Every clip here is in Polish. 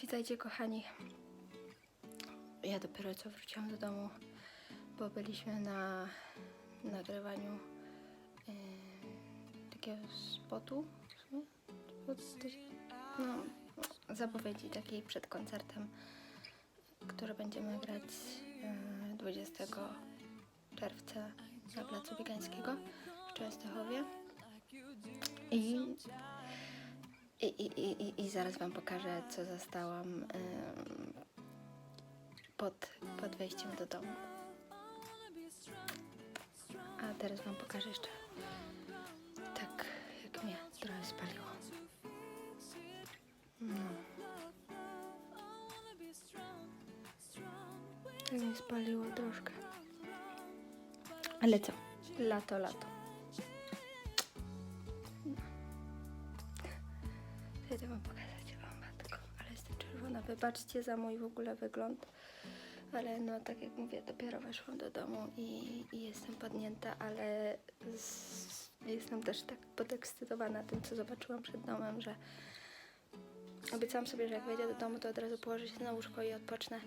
Witajcie kochani. Ja dopiero co wróciłam do domu, bo byliśmy na nagrywaniu yy, takiego spotu. No, zapowiedzi takiej przed koncertem, który będziemy grać yy, 20 czerwca na Placu Biegańskiego w Częstochowie. I i, i, i, i, zaraz Wam pokażę, co zastałam pod, pod wejściem do domu. A teraz Wam pokażę jeszcze tak, jak mnie trochę spaliło. No. Tak mnie spaliło troszkę. Ale co? Lato, lato. Wybaczcie za mój w ogóle wygląd. Ale no, tak jak mówię, dopiero weszłam do domu i, i jestem podnięta, ale z, jestem też tak podekscytowana tym, co zobaczyłam przed domem, że obiecałam sobie, że jak wejdę do domu, to od razu położę się na łóżko i odpocznę.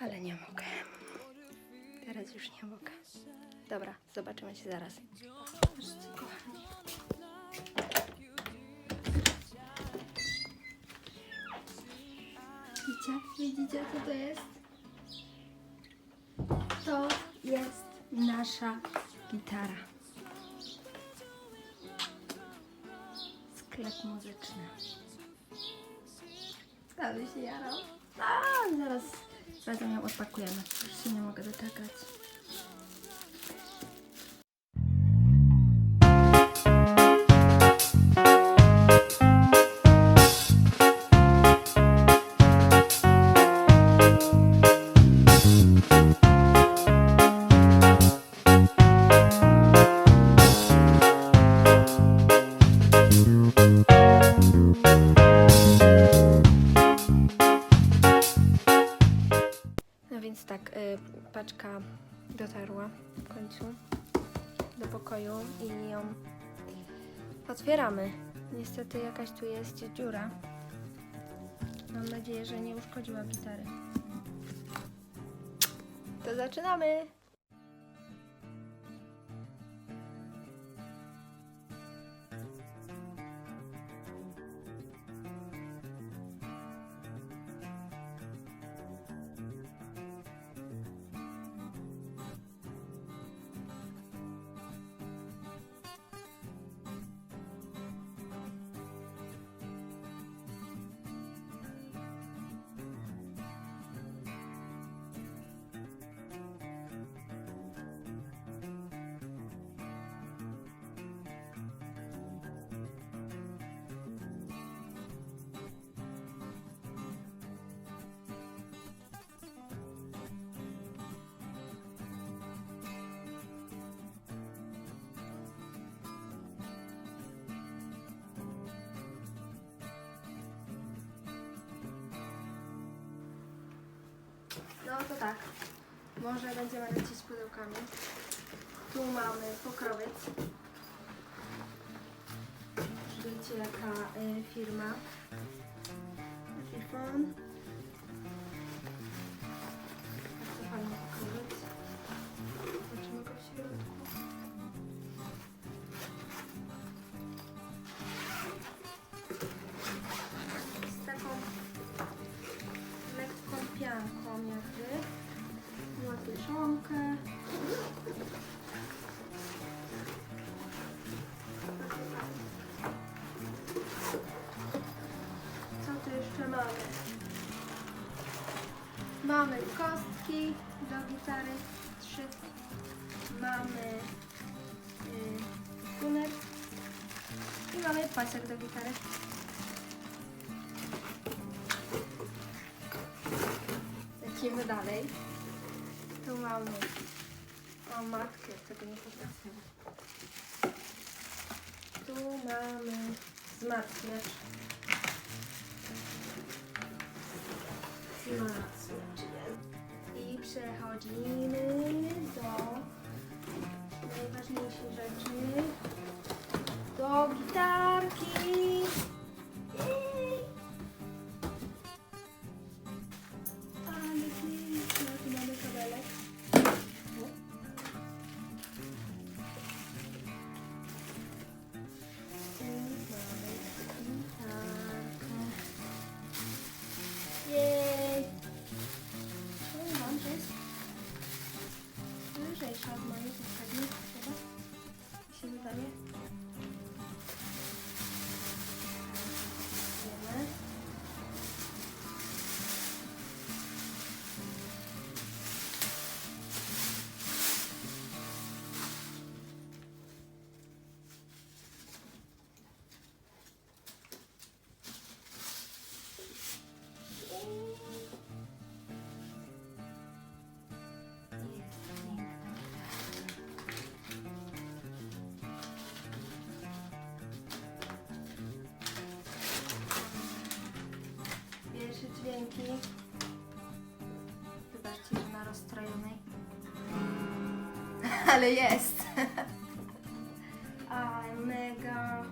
Ale nie mogę. Teraz już nie mogę. Dobra, zobaczymy się zaraz. Kochani. Widzicie? Co to jest? To jest nasza gitara. Sklep muzyczny. Ale się jarał. A, zaraz razem ją odpakujemy. Już się nie mogę doczekać. Więc tak, y, paczka dotarła w końcu do pokoju i ją otwieramy. Niestety jakaś tu jest dziura. Mam nadzieję, że nie uszkodziła gitary. To zaczynamy! No to tak. Może będziemy lecieć pudełkami. Tu mamy pokrowiec. Wiecie jaka y, firma. Bardzo Mamy kostki do gitary, trzy. Mamy y, tuner i mamy pasek do gitary. Lecimy dalej. Tu mamy. O matkę, tego nie potrafię. Tu mamy wzmacniacz. I przechodzimy do najważniejszej rzeczy. Do gitarki. Dźwięki. Wybaczcie, że na rozstrojonej. Ale jest. A mega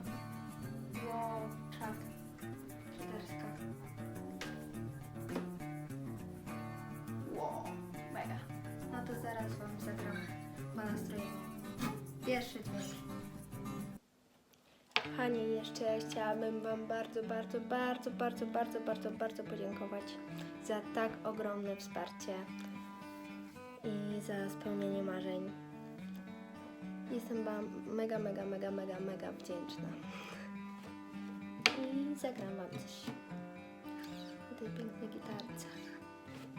wow, czat. Czterska. Wow, mega. No to zaraz wam zagram po nastrojeniu. Pierwszy dźwięk. Kochani, jeszcze chciałabym Wam bardzo, bardzo, bardzo, bardzo, bardzo, bardzo, bardzo podziękować za tak ogromne wsparcie i za spełnienie marzeń. Jestem Wam mega, mega, mega, mega, mega wdzięczna. I zagram Wam coś na tej pięknej gitarce.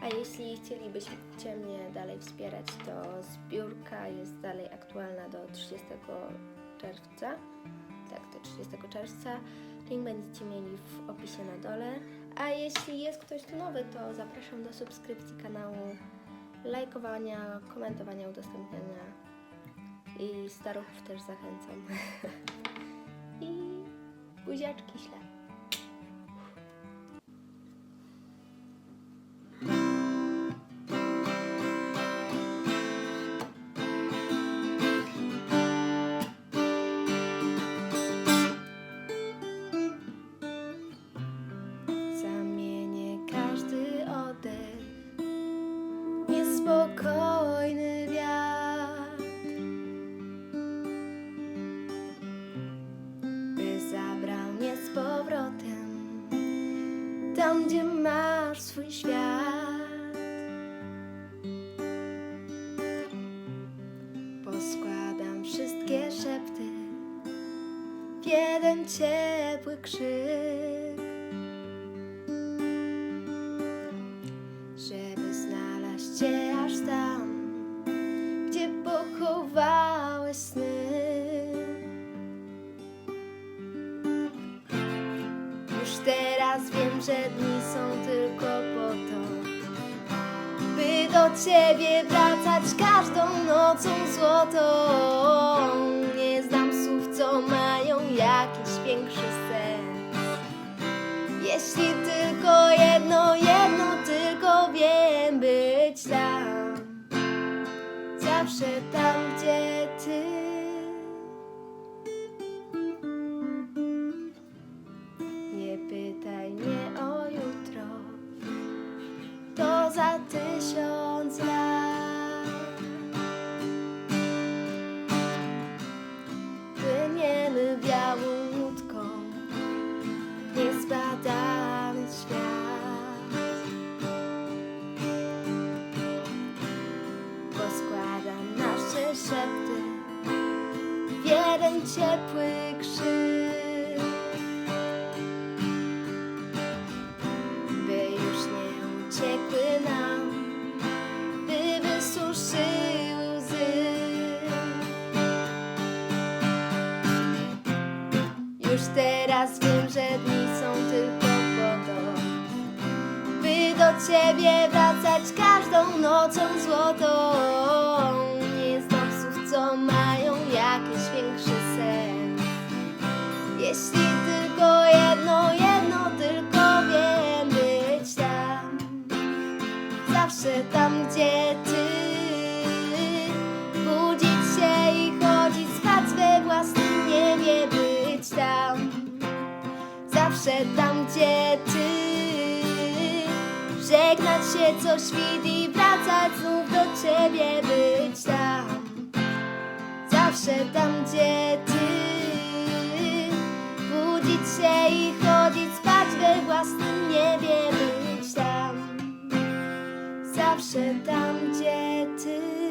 A jeśli chcielibyście mnie dalej wspierać, to zbiórka jest dalej aktualna do 30 czerwca. Tak, do 30 czerwca. Link będziecie mieli w opisie na dole. A jeśli jest ktoś tu nowy, to zapraszam do subskrypcji kanału, lajkowania, komentowania, udostępniania i staruchów też zachęcam. I buziaczki ślep. Jeden ciepły krzyk żeby znaleźć cię aż tam, gdzie pochowałeś sny. Już teraz wiem, że dni są tylko po to, by do ciebie wracać każdą nocą złotą. Większy sens. Jeśli tylko jedno, jedno tylko wiem być tam Zawsze tam, gdzie ty ciepły krzyk, by już nie uciekły nam, by wysuszyły łzy. Już teraz wiem, że dni są tylko po to, by do ciebie wracać każdą nocą złotą. Nie znam słów, co mają jakiś większy. Jeśli tylko jedno, jedno tylko wiem być tam, zawsze tam, gdzie ty. Budzić się i chodzić spać we własnym niebie, być tam, zawsze tam, gdzie ty. Żegnać się co świt i wracać znów do ciebie, być tam, zawsze tam, gdzie ty. Budzić się i chodzić spać we własnym niebie, być tam zawsze tam, gdzie ty.